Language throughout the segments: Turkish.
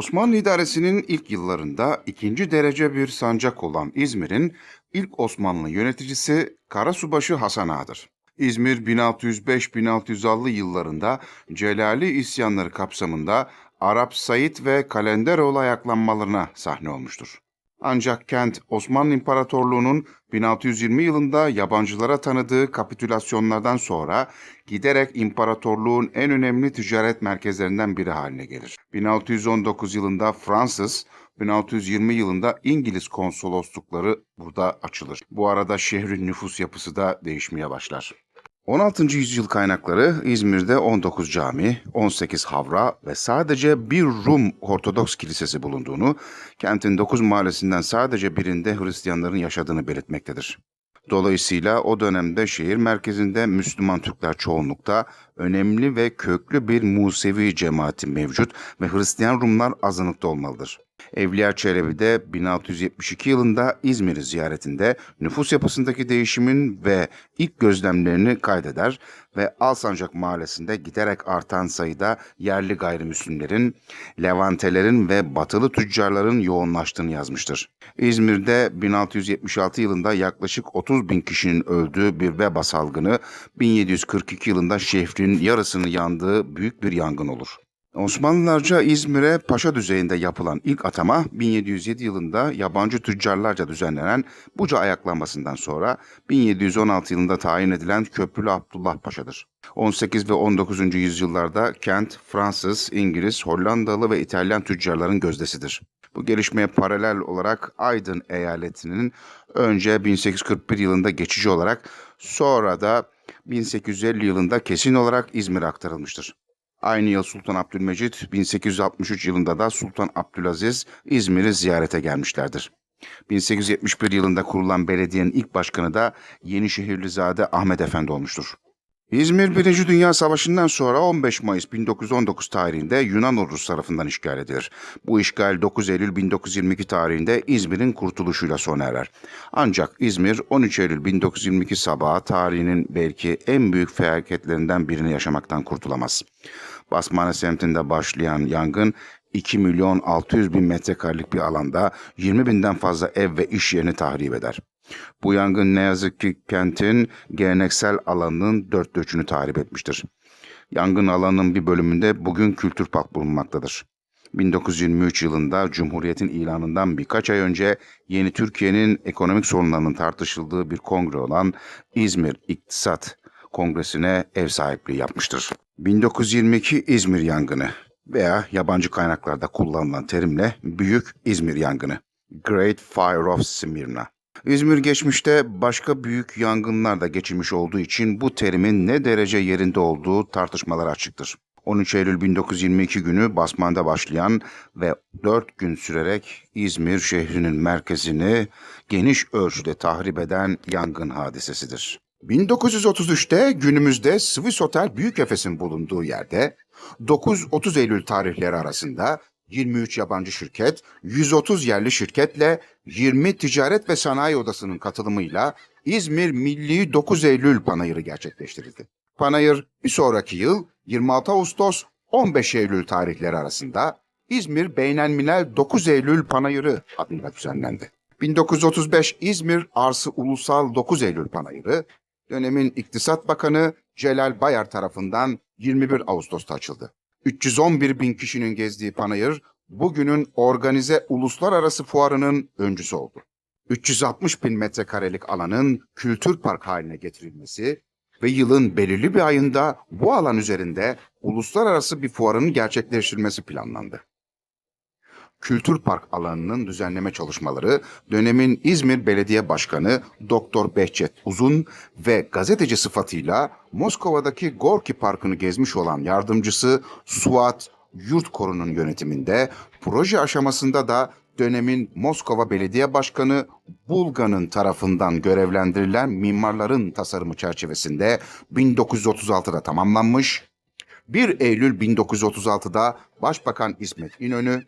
Osmanlı idaresinin ilk yıllarında ikinci derece bir sancak olan İzmir'in ilk Osmanlı yöneticisi Karasubaşı Hasan Ağa'dır. İzmir 1605-1606 yıllarında Celali isyanları kapsamında Arap Said ve Kalenderoğlu ayaklanmalarına sahne olmuştur. Ancak kent Osmanlı İmparatorluğu'nun 1620 yılında yabancılara tanıdığı kapitülasyonlardan sonra giderek imparatorluğun en önemli ticaret merkezlerinden biri haline gelir. 1619 yılında Fransız, 1620 yılında İngiliz konsoloslukları burada açılır. Bu arada şehrin nüfus yapısı da değişmeye başlar. 16. yüzyıl kaynakları İzmir'de 19 cami, 18 havra ve sadece bir Rum Ortodoks kilisesi bulunduğunu, kentin 9 mahallesinden sadece birinde Hristiyanların yaşadığını belirtmektedir. Dolayısıyla o dönemde şehir merkezinde Müslüman Türkler çoğunlukta önemli ve köklü bir Musevi cemaati mevcut ve Hristiyan Rumlar azınlıkta olmalıdır. Evliya Çelebi de 1672 yılında İzmir'i ziyaretinde nüfus yapısındaki değişimin ve ilk gözlemlerini kaydeder ve Alsancak Mahallesi'nde giderek artan sayıda yerli gayrimüslimlerin, Levantelerin ve batılı tüccarların yoğunlaştığını yazmıştır. İzmir'de 1676 yılında yaklaşık 30 bin kişinin öldüğü bir veba salgını, 1742 yılında şehrin yarısını yandığı büyük bir yangın olur. Osmanlılarca İzmir'e paşa düzeyinde yapılan ilk atama 1707 yılında yabancı tüccarlarca düzenlenen Buca ayaklanmasından sonra 1716 yılında tayin edilen Köprülü Abdullah Paşa'dır. 18 ve 19. yüzyıllarda kent Fransız, İngiliz, Hollandalı ve İtalyan tüccarların gözdesidir. Bu gelişmeye paralel olarak Aydın eyaletinin önce 1841 yılında geçici olarak sonra da 1850 yılında kesin olarak İzmir'e aktarılmıştır. Aynı yıl Sultan Abdülmecit 1863 yılında da Sultan Abdülaziz İzmir'i ziyarete gelmişlerdir. 1871 yılında kurulan belediyenin ilk başkanı da Yenişehirlizade Ahmet Efendi olmuştur. İzmir 1. Dünya Savaşı'ndan sonra 15 Mayıs 1919 tarihinde Yunan ordusu tarafından işgal edilir. Bu işgal 9 Eylül 1922 tarihinde İzmir'in kurtuluşuyla sona erer. Ancak İzmir 13 Eylül 1922 sabahı tarihinin belki en büyük felaketlerinden birini yaşamaktan kurtulamaz. Basmane semtinde başlayan yangın 2 milyon 600 bin metrekarelik bir alanda 20 binden fazla ev ve iş yerini tahrip eder. Bu yangın ne yazık ki kentin geleneksel alanının dörtte üçünü tahrip etmiştir. Yangın alanının bir bölümünde bugün kültür park bulunmaktadır. 1923 yılında Cumhuriyet'in ilanından birkaç ay önce yeni Türkiye'nin ekonomik sorunlarının tartışıldığı bir kongre olan İzmir İktisat Kongresi'ne ev sahipliği yapmıştır. 1922 İzmir yangını veya yabancı kaynaklarda kullanılan terimle Büyük İzmir yangını. Great Fire of Smyrna. İzmir geçmişte başka büyük yangınlar da geçirmiş olduğu için bu terimin ne derece yerinde olduğu tartışmalar açıktır. 13 Eylül 1922 günü Basman'da başlayan ve 4 gün sürerek İzmir şehrinin merkezini geniş ölçüde tahrip eden yangın hadisesidir. 1933'te günümüzde Swiss Hotel Büyük Efes'in bulunduğu yerde 9-30 Eylül tarihleri arasında 23 yabancı şirket, 130 yerli şirketle 20 ticaret ve sanayi odasının katılımıyla İzmir Milli 9 Eylül Panayırı gerçekleştirildi. Panayır bir sonraki yıl 26 Ağustos 15 Eylül tarihleri arasında İzmir Beynelmilel 9 Eylül Panayırı adıyla düzenlendi. 1935 İzmir Arsı Ulusal 9 Eylül Panayırı dönemin İktisat Bakanı Celal Bayar tarafından 21 Ağustos'ta açıldı. 311 bin kişinin gezdiği panayır bugünün organize uluslararası fuarının öncüsü oldu. 360 bin metrekarelik alanın kültür park haline getirilmesi ve yılın belirli bir ayında bu alan üzerinde uluslararası bir fuarın gerçekleştirilmesi planlandı. Kültür Park alanının düzenleme çalışmaları dönemin İzmir Belediye Başkanı Doktor Behçet Uzun ve gazeteci sıfatıyla Moskova'daki Gorki Parkı'nı gezmiş olan yardımcısı Suat Yurtkoru'nun yönetiminde proje aşamasında da dönemin Moskova Belediye Başkanı Bulgan'ın tarafından görevlendirilen mimarların tasarımı çerçevesinde 1936'da tamamlanmış, 1 Eylül 1936'da Başbakan İsmet İnönü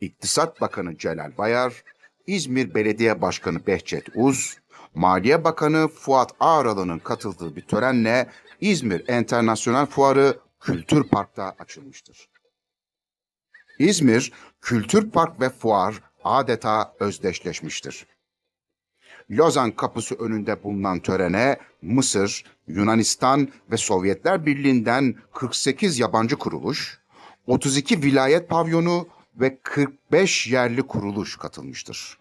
İktisat Bakanı Celal Bayar, İzmir Belediye Başkanı Behçet Uz, Maliye Bakanı Fuat Ağralı'nın katıldığı bir törenle İzmir Enternasyonel Fuarı Kültür Park'ta açılmıştır. İzmir, kültür park ve fuar adeta özdeşleşmiştir. Lozan kapısı önünde bulunan törene Mısır, Yunanistan ve Sovyetler Birliği'nden 48 yabancı kuruluş, 32 vilayet pavyonu ve 45 yerli kuruluş katılmıştır.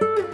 Música